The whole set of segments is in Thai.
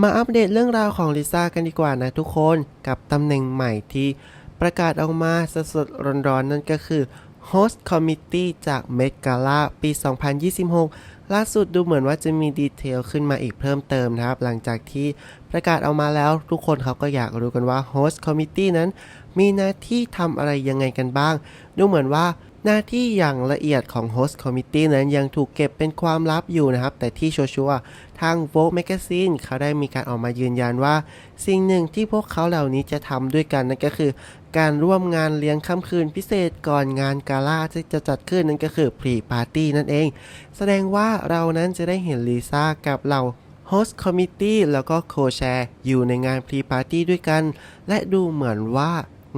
มาอัปเดตเรื่องราวของลิซ่ากันดีกว่านะทุกคนกับตำแหน่งใหม่ที่ประกาศออกมาสดๆร้อนๆนั่นก็คือ Host Committee จาก Met Gala ปี 2026 ล่าสุดดูเหมือนว่าจะมีดีเทลขึ้นมาอีกเพิ่มเติมนะครับ หลังจากที่ประกาศออกมาแล้ว ทุกคนเขาก็อยากรู้กันว่า Host Committee นั้น มีหน้าที่ทำอะไรยังไงกันบ้าง ดูเหมือนว่าหน้าที่อย่างละเอียดของ Host Committee นั้นยังถูกเก็บเป็นความลับอยู่นะครับ แต่ที่ชัวร์ทาง Vogue Magazine เขาได้มีการออกมายืนยันว่า สิ่งหนึ่งที่พวกเขาเหล่านี้จะทำด้วยกันนั่นก็คือ การร่วมงานเลี้ยงค่ำคืนพิเศษก่อนงานกาล่าที่จะจัดขึ้นนั่นก็คือ Pre Party นั่นเอง แสดงว่าเรานั้นจะได้เห็นลิซ่ากับเรา Host Committee แล้วก็ Co-Chair อยู่ในงาน Pre Party ด้วยกัน และดูเหมือนว่า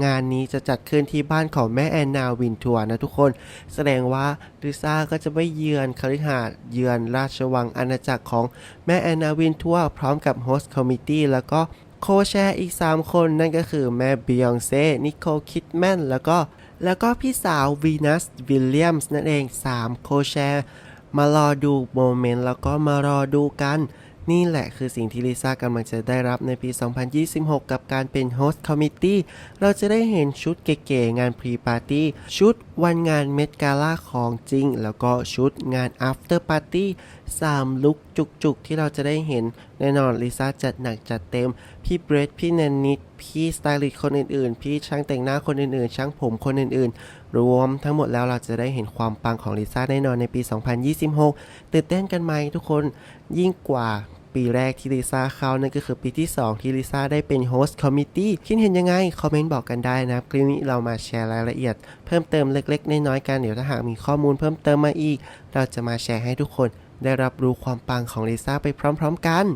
งานนี้จะจัดขึ้นที่บ้านของแม่แอนนาวินทัวร์นะทุกคน แสดงว่าลิซ่าก็จะไปเยือนคฤหาสน์เยือนราชวังอาณาจักรของแม่แอนนาวินทัวร์พร้อมกับ Host Committee แล้วก็โคแชร์อีก 3 คนนั่นก็คือแม่บียองเซ่นิโคลคิดแมนแล้วก็แล้วก็พี่สาววีนัสวิลเลียมส์นั่นเอง 3 โคแชร์ มารอดูโมเมนต์แล้วก็มารอดูกัน นี่แหละคือสิ่งที่ลิซ่ากำลังจะได้รับในปี 2026 กับการเป็นโฮสต์คอมมิตี้เราจะได้เห็นชุดเก๋ๆงานพรีปาร์ตี้ชุดวันงานเมดกาล่าของจริง แล้วก็ชุดงาน after party 3ลุกจุกๆ ที่เราจะได้เห็นแน่นอนลิซ่าจัดหนักจัดเต็ม พี่เบรดพี่แนนนิด พี่สไตลิสต์คนอื่นๆ พี่ช่างแต่งหน้าคนอื่นๆ ช่างผมคนอื่นๆ รวมทั้งหมดแล้วเราจะได้เห็นความปังของลิซ่าแน่นอนในปี 2026 ตื่นเต้นกันไหมทุกคนยิ่งกว่าปีแรกที่ลิซ่าเข้านั่นก็คือปีที่ 2 ที่ลิซ่าได้เป็นโฮสต์คอมมิตี้คิดเห็นยังไง คอมเมนต์บอกกันได้นะครับ คลิปนี้เรามาแชร์รายละเอียด เพิ่มเติมเล็ก ๆ น้อยๆกัน เดี๋ยวถ้าหากมีข้อมูลเพิ่มเติมมาอีก เราจะมาแชร์ให้ทุกคน ได้รับรู้ความปังของลิซ่าไปพร้อม ๆ กัน